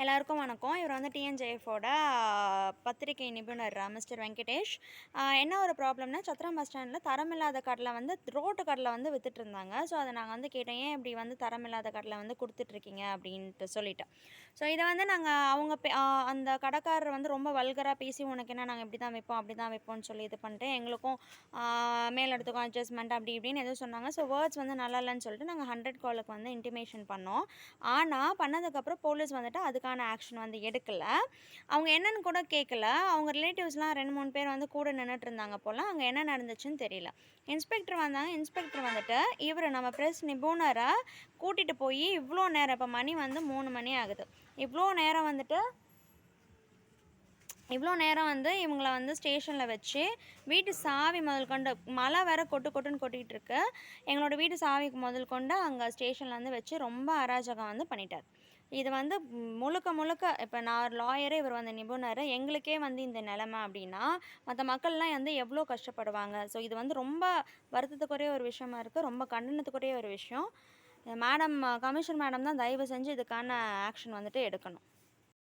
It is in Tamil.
எல்லாருக்கும் வணக்கம். இவர் வந்து டிஎன்ஜேஎஃபோட பத்திரிகை நிபுணர் மிஸ்டர் வெங்கடேஷ். என்ன ஒரு ப்ராப்ளம்னா சத்திரம் பஸ் ஸ்டாண்டில் தரமில்லாத கடலை வந்து ரோட்டு கடலை வந்து வித்துட்டு இருந்தாங்க ஸோ அதை நாங்கள் வந்து கேட்டேன் ஏன் இப்படி வந்து தரமில்லாத கடலை வந்து கொடுத்துட்ருக்கீங்க அப்படின்ட்டு சொல்லிட்டு ஸோ இதை வந்து நாங்கள் அவங்க பே- அந்த கடைக்காரர் வந்து ரொம்ப வல்கராக பேசி உனக்கு என்ன நாங்கள் இப்படி தான் வைப்போம் அப்படி தான் வைப்போம்னு சொல்லி இது பண்ணிட்டு எங்களுக்கும் ஆஹ் மேலிடத்துக்கும் அட்ஜஸ்ட்மெண்ட் அப்படி இப்படின்னு எதுவும் சொன்னாங்க. ஸோ வேர்ட்ஸ் வந்து நல்லா இல்லைன்னு சொல்லிட்டு நாங்கள் ஹண்ட்ரட் காலுக்கு வந்து இன்டிமேஷன் பண்ணோம். ஆனால் பண்ணதுக்கப்புறம் போலீஸ் வந்துட்டு அதுக்கான ஆக்ஷன் வந்து எடுக்கல. அவங்க என்னன்னு கூட கேட்கல அவங்க ரிலேட்டிவ்ஸ்லாம் ரெண்டு மூணு பேர் வந்து கூட நின்றுட்டு இருந்தாங்க போல். அங்கே என்ன நடந்துச்சுன்னு தெரியல. இன்ஸ்பெக்டர் வந்தாங்க. இன்ஸ்பெக்டர் வந்துட்டு இவர் நம்ம ப்ரெஸ் நிபுணரை கூட்டிகிட்டு போய் இவ்வளோ நேரம் இப்போ மணி வந்து மூணு மணி ஆகுது. இவ்வளோ நேரம் வந்துட்டு இவ்வளோ நேரம் வந்து இவங்கள வந்து ஸ்டேஷனில் வச்சு வீட்டு சாவி முதல் கொண்டு மழை வேற கொட்டு கொட்டுன்னு கொட்டிகிட்டு இருக்கு. எங்களோட வீட்டு சாவிக்கு முதல் கொண்டு அங்கே ஸ்டேஷனில் வந்து வச்சு ரொம்ப அராஜகம் வந்து பண்ணிட்டார். இது வந்து முழுக்க முழுக்க இப்போ நான் லாயரு இவர் வந்து நிபுணர். எங்களுக்கே வந்து இந்த நிலமை அப்படின்னா மற்ற மக்கள்லாம் வந்து எவ்வளோ கஷ்டப்படுவாங்க? ஸோ இது வந்து ரொம்ப வருத்தத்துக்குரிய ஒரு விஷயமா இருக்குது ரொம்ப கண்டனத்துக்குரிய ஒரு விஷயம். மேடம் கமிஷன் மேடம் தான் தயவு செஞ்சு இதுக்கான ஆக்ஷன் வந்துட்டு எடுக்கணும்.